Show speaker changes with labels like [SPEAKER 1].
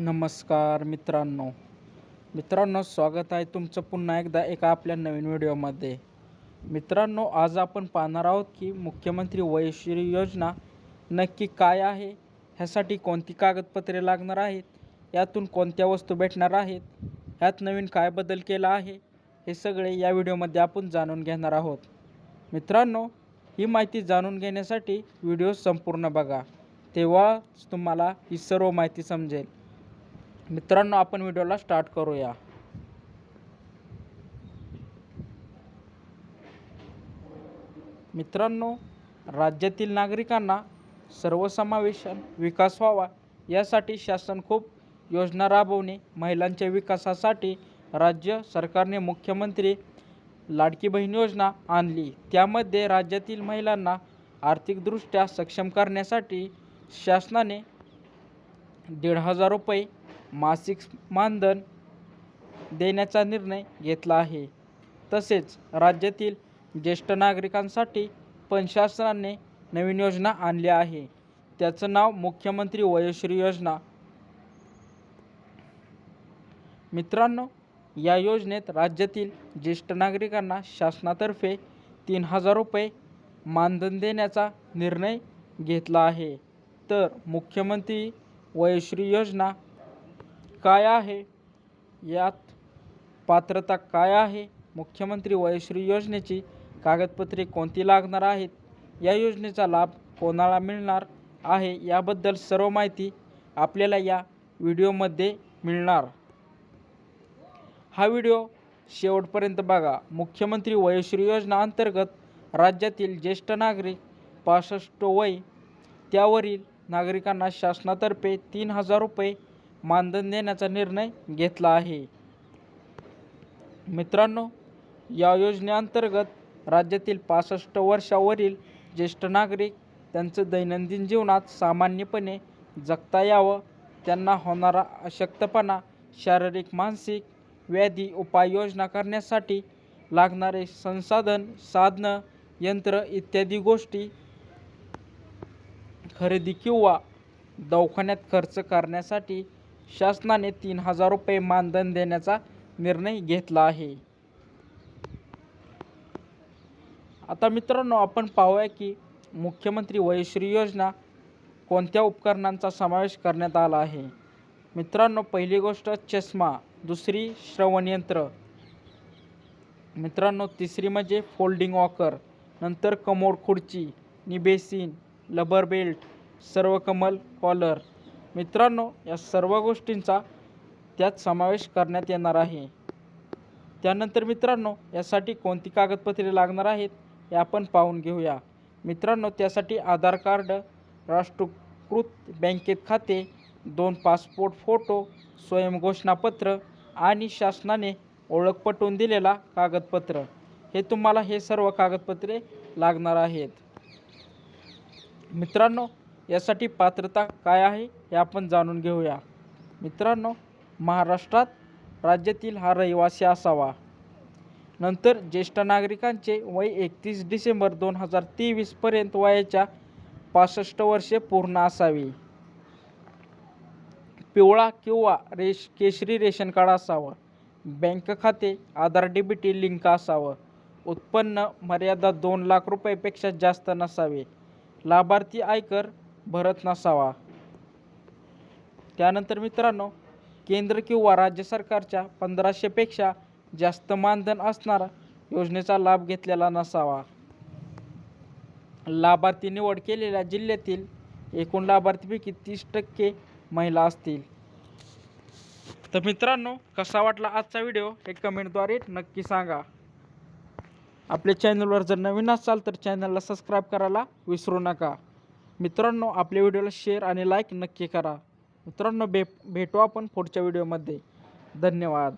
[SPEAKER 1] नमस्कार मित्रांनो. मित्रांनो स्वागत आहे तुमचं पुन्हा एकदा एका आपल्या नवीन व्हिडिओमध्ये. मित्रांनो आज आपण पाहणार आहोत की मुख्यमंत्री वयश्री योजना नक्की काय आहे? ह्यासाठी कोणती कागदपत्रे लागणार आहेत? यातून कोणत्या वस्तू भेटणार आहेत? ह्यात नवीन काय बदल केला आहे? हे सगळे या व्हिडिओमध्ये आपण जाणून घेणार आहोत. मित्रांनो ही माहिती जाणून घेण्यासाठी व्हिडिओ संपूर्ण बघा. तेव्हाच तुम्हाला ही सर्व माहिती समजेल. मित्रांनो आपण व्हिडिओला स्टार्ट करूया. मित्रांनो राज्यातील नागरिकांना सर्वसमावेशन विकास व्हावा यासाठी शासन खूप योजना राबवणे महिलांच्या विकासासाठी राज्य सरकारने मुख्यमंत्री लाडकी बहीण योजना आणली. त्यामध्ये राज्यातील महिलांना आर्थिकदृष्ट्या सक्षम करण्यासाठी शासनाने दीड हजार रुपये मासिक मानधन देण्याचा निर्णय घेतला आहे. तसेच राज्यातील ज्येष्ठ नागरिकांसाठी पण शासनाने नवीन योजना आणली आहे. त्याचं नाव मुख्यमंत्री वयोश्री योजना. मित्रांनो या योजनेत राज्यातील ज्येष्ठ नागरिकांना शासनातर्फे तीन हजार रुपये मानधन देण्याचा निर्णय घेतला आहे. तर मुख्यमंत्री वयोश्री योजना काय आहे? यात पात्रता काय आहे? मुख्यमंत्री वयश्री योजनेची कागदपत्रे कोणती लागणार आहेत? या योजनेचा लाभ कोणाला मिळणार आहे? याबद्दल सर्व माहिती आपल्याला या व्हिडिओमध्ये मिळणार. हा व्हिडिओ शेवटपर्यंत बघा. मुख्यमंत्री वयोश्री योजना अंतर्गत राज्यातील ज्येष्ठ नागरिक पासष्ट वय त्यावरील नागरिकांना शासनातर्फे तीन हजार रुपये मानधन देण्याचा निर्णय घेतला आहे. मित्रांनो या योजनेअंतर्गत राज्यातील पासष्ट वर्षावरील ज्येष्ठ नागरिक त्यांचं दैनंदिन जीवनात सामान्यपणे जगता यावं. त्यांना होणारा अशक्तपणा शारीरिक मानसिक व्याधी उपाययोजना करण्यासाठी लागणारे संसाधन साधनं यंत्र इत्यादी गोष्टी खरेदी किंवा दवाखान्यात खर्च करण्यासाठी शासनाने तीन हजार रुपये मानधन देण्याचा निर्णय घेतला आहे. आता मित्रांनो आपण पाहूया की मुख्यमंत्री वयश्री योजना कोणत्या उपकरणांचा समावेश करण्यात आला आहे? मित्रांनो पहिली गोष्ट चष्मा दुसरी श्रवणयंत्र. मित्रांनो तिसरी म्हणजे फोल्डिंग वॉकर नंतर कमोड खुर्ची निबेसिन लबर बेल्ट सर्व कमल कॉलर. मित्रांनो या सर्व गोष्टींचा त्यात समावेश करण्यात येणार आहे. त्यानंतर मित्रांनो यासाठी कोणती कागदपत्रे लागणार आहेत हे आपण पाहून घेऊया. मित्रांनो त्यासाठी आधार कार्ड राष्ट्रीयकृत बँकेत खाते दोन पासपोर्ट फोटो स्वयंघोषणापत्र आणि शासनाने ओळख पटवून दिलेला कागदपत्र. हे तुम्हाला हे सर्व कागदपत्रे लागणार आहेत. मित्रांनो यासाठी पात्रता काय आहे हे आपण जाणून घेऊया. मित्रांनो महाराष्ट्रात राज्यातील हा रहिवासी असावा. नंतर ज्येष्ठ नागरिकांचे वय एकतीस डिसेंबर दोन हजार तेवीसपर्यंत वयाच्या पासष्ट वर्षे पूर्ण असावी. पिवळा किंवा रेश केशरी रेशन कार्ड असावं. बँक खाते आधार डीबीटी लिंक असावं. उत्पन्न मर्यादा दोन लाख रुपयापेक्षा जास्त नसावे. लाभार्थी आयकर भरत नसावा. त्यानंतर मित्रांनो केंद्र किंवा राज्य सरकारच्या पंधराशेपेक्षा जास्त मानधन असणारा योजनेचा लाभ घेतलेला नसावा. लाभार्थी निवड केलेल्या जिल्ह्यातील एकूण लाभार्थीपैकी तीस टक्के महिला असतील. तर मित्रांनो कसा वाटला आजचा व्हिडिओ हे कमेंटद्वारे नक्की सांगा. आपल्या चॅनलवर जर नवीन असाल तर चॅनलला सबस्क्राईब करायला विसरू नका. मित्रांनो आपल्या व्हिडिओला शेअर आणि लाईक नक्की करा. मित्रांनो भे भेटू आपण पुढच्या व्हिडिओमध्ये धन्यवाद.